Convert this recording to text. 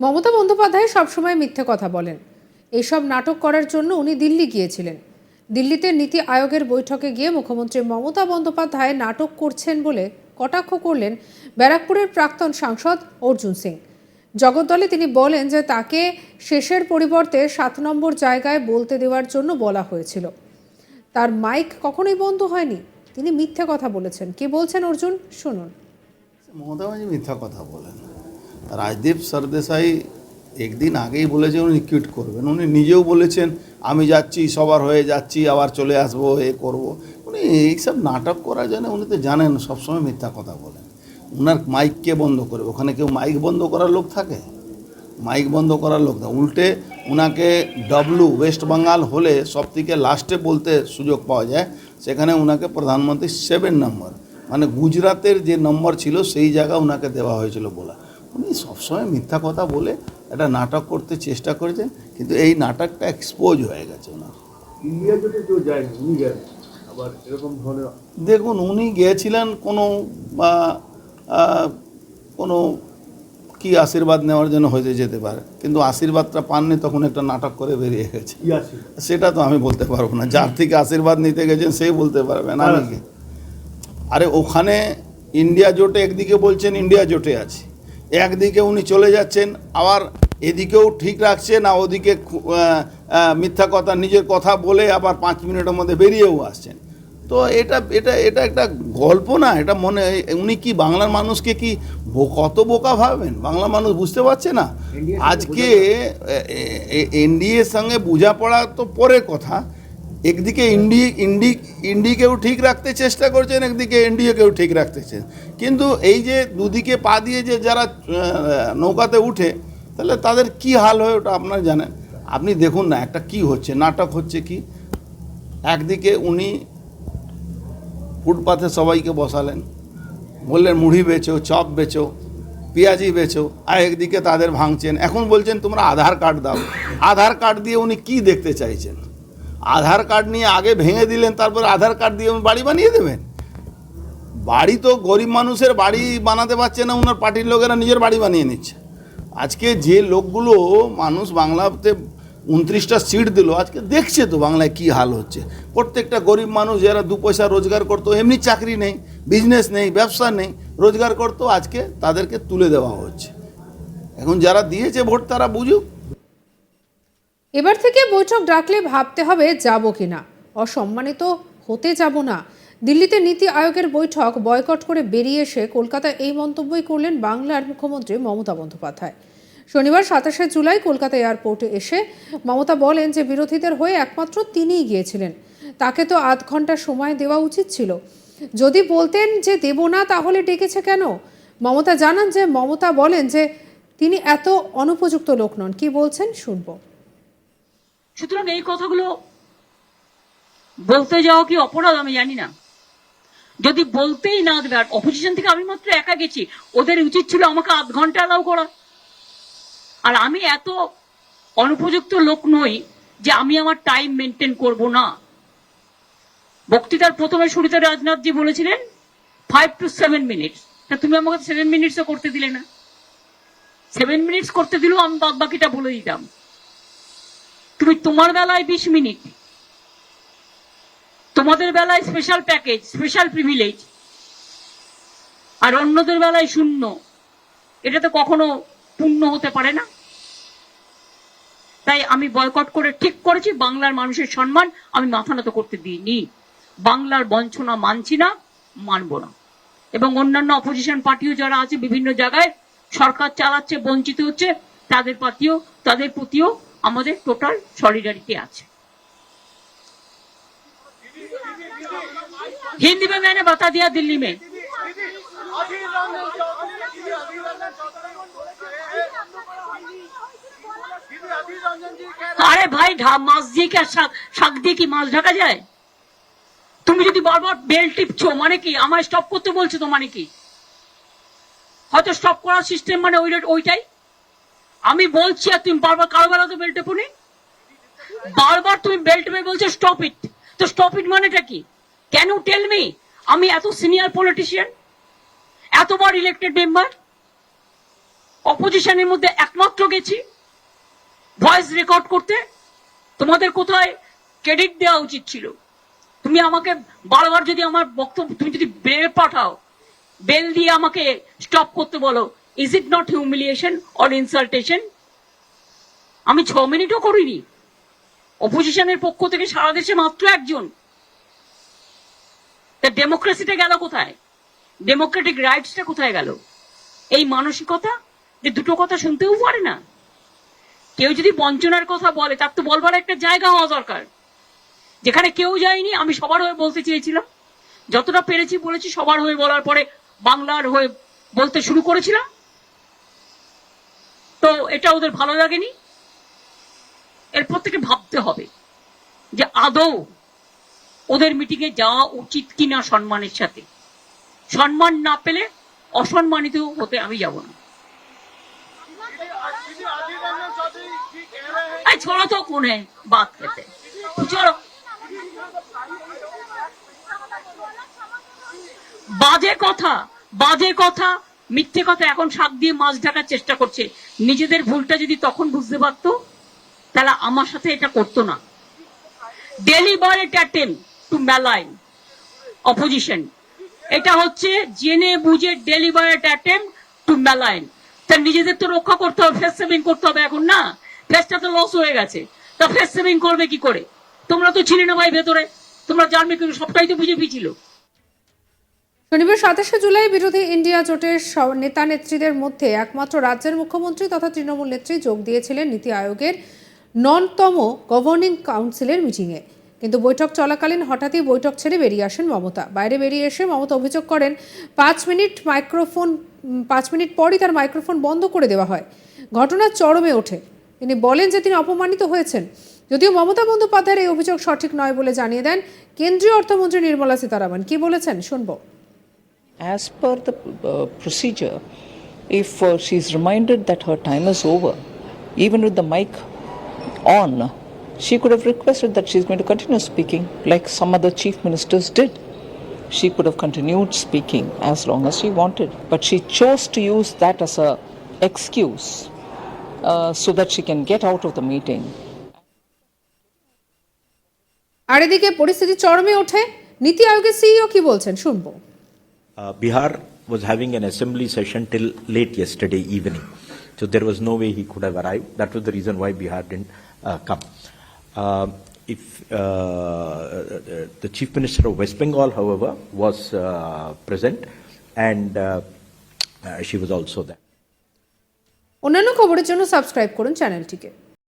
মমতা বন্দ্যোপাধ্যায় সবসময় মিথ্যে কথা বলেন। এইসব নাটক করার জন্য উনি দিল্লি গিয়েছিলেন। দিল্লিতে নীতি আয়োগের বৈঠকে গিয়ে মুখ্যমন্ত্রী মমতা বন্দ্যোপাধ্যায় নাটক করছেন বলে কটাক্ষ করলেন ব্যারাকপুরের প্রাক্তন সাংসদ অর্জুন সিং। জগদ্দলে তিনি বলেন যে তাকে শেষের পরিবর্তে সাত নম্বর জায়গায় বলতে দেওয়ার জন্য বলা হয়েছিল। তার মাইক কখনোই বন্ধ হয়নি। তিনি মিথ্যে কথা বলেছেন। কে বলছেন অর্জুন? শুনুন। মমতা ব্যানার্জি মিথ্যা কথা বলেন। রাজদীপ সরদেশাই একদিন আগেই বলেছেন উনি কুইট করবেন। উনি নিজেও বলেছেন, আমি যাচ্ছি, সবার হয়ে যাচ্ছি, আবার চলে আসব, এ করব। উনি এইসব নাটক করার জন্য উনি তো জানেন, সবসময় মিথ্যা কথা বলেন। উনার মাইক কে বন্ধ করবে ওখানে কেউ মাইক বন্ধ করার লোক থাকে? মাইক বন্ধ করার লোক না উল্টে উনাকে ডব্লু ওয়েস্ট বেঙ্গল হলে সব থেকে লাস্টে বলতে সুযোগ পাওয়া যায়, সেখানে উনাকে প্রধানমন্ত্রী সেভেন নম্বর মানে গুজরাতের যে নম্বর ছিল, সেই জায়গা ওনাকে দেওয়া হয়েছিল বলা। উনি সবসময় মিথ্যা কথা বলে একটা নাটক করতে চেষ্টা করেছেন কিন্তু এই নাটকটা এক্সপোজ হয়ে গেছে ওনার। ইন্ডিয়া জোটে কেউ যায়নি উনি গেলেন আবার এরকম ধরনের দেখুন উনি গিয়েছিলেন কোনো বা কোনো কি আশীর্বাদ নেওয়ার জন্য হয়তো যেতে পারে কিন্তু আশীর্বাদটা পাননি তখন একটা নাটক করে বেরিয়ে গেছে। সেটা তো আমি বলতে পারব না যার থেকে আশীর্বাদ নিতে গেছেন সেই বলতে পারবেন আমি আরে ওখানে ইন্ডিয়া জোটে একদিকে বলছেন ইন্ডিয়া জোটে আছে। একদিকে উনি চলে যাচ্ছেন আবার এদিকেও ঠিক রাখছেন আর ওদিকে মিথ্যা কথা নিজের কথা বলে আবার পাঁচ মিনিটের মধ্যে বেরিয়েও আসছেন। তো এটা এটা এটা একটা গল্প না এটা মনে উনি কি বাংলার মানুষকে কি কত বোকা ভাবেন? বাংলা মানুষ বুঝতে পারছে না। আজকে এনডিএর সঙ্গে বোঝাপড়া তো পরের কথা একদিকে ইন্ডি ইন্ডি, ইন্ডিকেও ঠিক রাখতে চেষ্টা করছেন, একদিকে এনডিএকেও ঠিক রাখতেছেন কিন্তু এই যে দুদিকে পা দিয়ে যে যারা নৌকাতে উঠে, তাহলে তাদের কি হাল হয় ওটা আপনারা জানেন? আপনি দেখুন না, একটা কি হচ্ছে, নাটক হচ্ছে কি? একদিকে উনি ফুটপাথে সবাইকে বসালেন, বললেন, মুড়ি বেচো, চপ বেচো, পেঁয়াজি বেচো, আর একদিকে তাদের ভাঙছেন। এখন বলছেন, তোমরা আধার কার্ড দাও। আধার কার্ড দিয়ে উনি কি দেখতে চাইছেন? আধার কার্ড নিয়ে আগে ভেঙে দিলেন, তারপর আধার কার্ড দিয়ে বাড়ি বানিয়ে দেবেন? বাড়ি তো গরিব মানুষের বাড়ি বানাতে পারছে না ওনার পার্টির লোকেরা নিজের বাড়ি বানিয়ে নিচ্ছে। আজকে যে লোকগুলো মানুষ বাংলাতে উনত্রিশটা সিট দিল, আজকে দেখছে তো বাংলায় কি হাল হচ্ছে। প্রত্যেকটা গরিব মানুষ যারা দু পয়সা রোজগার করতো, এমনি চাকরি নেই বিজনেস নেই, ব্যবসা নেই, রোজগার করতো, আজকে তাদেরকে তুলে দেওয়া হচ্ছে। এখন যারা দিয়েছে ভোট, তারা বুঝুক। এবার থেকে বৈঠক ডাকলে ভাবতে হবে যাব কিনা। অসম্মানিত হতে যাব না। দিল্লিতে নীতি আয়োগের বৈঠক বয়কট করে বেরিয়ে এসে কলকাতায় এই মন্তব্যই করলেন বাংলার মুখ্যমন্ত্রী মমতা বন্দ্যোপাধ্যায়। শনিবার সাতাশে জুলাই কলকাতা এয়ারপোর্টে এসে মমতা বলেন যে, বিরোধীদের হয়ে একমাত্র তিনিই গিয়েছিলেন। তাকে তো আধ ঘণ্টা সময় দেওয়া উচিত ছিল। যদি বলতেন যে, দেব না তাহলে ডেকেছে কেন? মমতা জানান যে, মমতা বলেন যে, তিনি এত অনুপযুক্ত লোক নন কি বলছেন শুনব। সুতরাং এই কথাগুলো বলতে যাওয়া কি অপরাধ আমি জানি না। যদি বলতেই না দেবে, আর অপোজিশন থেকে আমি মাত্র একা গেছি, ওদের উচিত ছিল আমাকে আধ ঘণ্টা অ্যালাউ করা। আর আমি এত অনুপযুক্ত লোক নই যে আমি আমার টাইম মেনটেন করব না। বক্তৃতার প্রথমে শুরুতে রাজনাথজি বলেছিলেন ফাইভ টু সেভেন মিনিটস তা তুমি আমাকে সেভেন মিনিটসও করতে দিলে না। সেভেন মিনিটস করতে দিলেও আমি বাদ বাকিটা বলে দিতাম। তুমি তোমার বেলায় বিশ মিনিট। তোমাদের বেলায় স্পেশাল প্যাকেজ স্পেশাল প্রিভিলেজ আর অন্যদের বেলায় শূন্য। এটা তো কখনো পূর্ণ হতে পারে না। তাই আমি বয়কট করে ঠিক করেছি, বাংলার মানুষের সম্মান আমি মাথা নত করতে দিইনি। বাংলার বঞ্চনা মানছি না, মানব না। এবং অন্যান্য অপোজিশন পার্টিও যারা আছে বিভিন্ন জায়গায়, সরকার চালাচ্ছে, বঞ্চিত হচ্ছে, তাদের পার্টিও, তাদের প্রতিও আমাদের টোটাল সলিডারিটি আছে हिंदी में मैंने बता दिया दिल्ली में আরে ভাই ঢা- মাছ দিয়ে কি আর শাক শাক দিয়ে কি মাছ ঢাকা যায় তুমি যদি বারবার বেল টিপছো মানে কি আমার স্টপ করতে বলছো তো মানে কি হয়তো স্টপ করার সিস্টেম মানে ওই ওইটাই আমি বলছি আর তুমি বারবার কারও বেলা তো বেল টেপুনি? বারবার তুমি বেল্ট টেপে বলছো স্টপ ইট তো স্টপ ইট মানেটা কি? ক্যান ইউ টেল মি আমি এত সিনিয়র পলিটিশিয়ান এতবার ইলেক্টেড মেম্বার অপোজিশনের মধ্যে একমাত্র গেছি ভয়েস রেকর্ড করতে। তোমাদের কোথায় ক্রেডিট দেওয়া উচিত ছিল? তুমি আমাকে বারবার যদি আমার বক্তব্য, তুমি যদি বেল পাঠাও বেল দিয়ে আমাকে স্টপ করতে বলো is it not humiliation or insultation আমি ছ মিনিটও করিনি। অপোজিশনের পক্ষ থেকে সারা দেশে মাত্র একজন। তা ডেমোক্রেসিটা গেল কোথায়? ডেমোক্রেটিক রাইটসটা কোথায় গেল? এই মানসিকতা যে দুটো কথা শুনতেও পারে না। কেউ যদি বঞ্চনার কথা বলে, তার তো বলবার একটা জায়গা হওয়া দরকার। যেখানে কেউ যায়নি, আমি সবার হয়ে বলতে চেয়েছিলাম। যতটা পেরেছি বলেছি, সবার হয়ে বলার পরে বাংলার হয়ে বলতে শুরু করেছিলাম। তো এটা ওদের ভালো লাগেনি এরপর থেকে ভাবতে হবে যে আদৌ ওদের মিটিংয়ে যাওয়া উচিত কিনা সম্মানের সাথে সম্মান না পেলে অসম্মানিত হতে আমি যাব না এই छोड़ो तो कौन है बात करते छोड़ो বাজে কথা বাজে কথা মিথ্যে কথা এখন শাক দিয়ে মাছ ঢাকার চেষ্টা করছে। নিজেদের ভুলটা যদি তখন বুঝতে পারতো, তাহলে আমার সাথে এটা করতো না। টু ম্যালাইন অপোজিশন এটা হচ্ছে জেনে বুঝে ডেলিভারেট অ্যাটেম্প টু ম্যালাইন নিজেদের তো রক্ষা করতে হবে ফেস সেভিং করতে হবে এখন না। ফেসটা তো লস হয়ে গেছে। তা ফেস সেভিং করবে কি করে? তোমরা তো ছিলে না ভাই ভেতরে। তোমরা জানবে কিন্তু সবটাই তো বিজেপি ছিল শনিবার সাতাশে জুলাই বিরোধী ইন্ডিয়া জোটের নেতা নেত্রীদের মধ্যে একমাত্র রাজ্যের মুখ্যমন্ত্রী তথা তৃণমূল নেত্রী যোগ দিয়েছিলেন নীতি আয়োগের ননতম গভর্নিং কাউন্সিলের মিটিংয়ে। কিন্তু বৈঠক চলাকালীন হঠাৎই বৈঠক ছেড়ে বেরিয়ে আসেন মমতা। বাইরে বেরিয়ে এসে মমতা অভিযোগ করেন, পাঁচ মিনিট মাইক্রোফোন পাঁচ মিনিট পরই তার মাইক্রোফোন বন্ধ করে দেওয়া হয়। ঘটনা চরমে ওঠে। তিনি বলেন যে তিনি অপমানিত হয়েছেন। যদিও মমতা বন্দ্যোপাধ্যায়ের এই অভিযোগ সঠিক নয় বলে জানিয়ে দেন কেন্দ্রীয় অর্থমন্ত্রী নির্মলা সীতারামন। কি বলেছেন? শুনব। As per the uh, procedure, if uh, she's reminded that her time is over, even with the mic on, she could have requested that she's going to continue speaking like some other chief ministers did. She could have continued speaking as long as she wanted, but she chose to use that as a excuse uh, so that she can get out of the meeting. আর এদিকে পরিস্থিতি চরমে ওঠে নীতি আয়োগের CEO কি বলছেন শুনবো Uh, Bihar was having an assembly session till late yesterday evening. So there was no way he could have arrived. That was the reason why Bihar didn't uh, come. Uh, if uh, the chief minister of West Bengal, however, was uh, present, and uh, uh, she was also there. অন্যান্য খবরের জন্য subscribe করুন চ্যানেলটিকে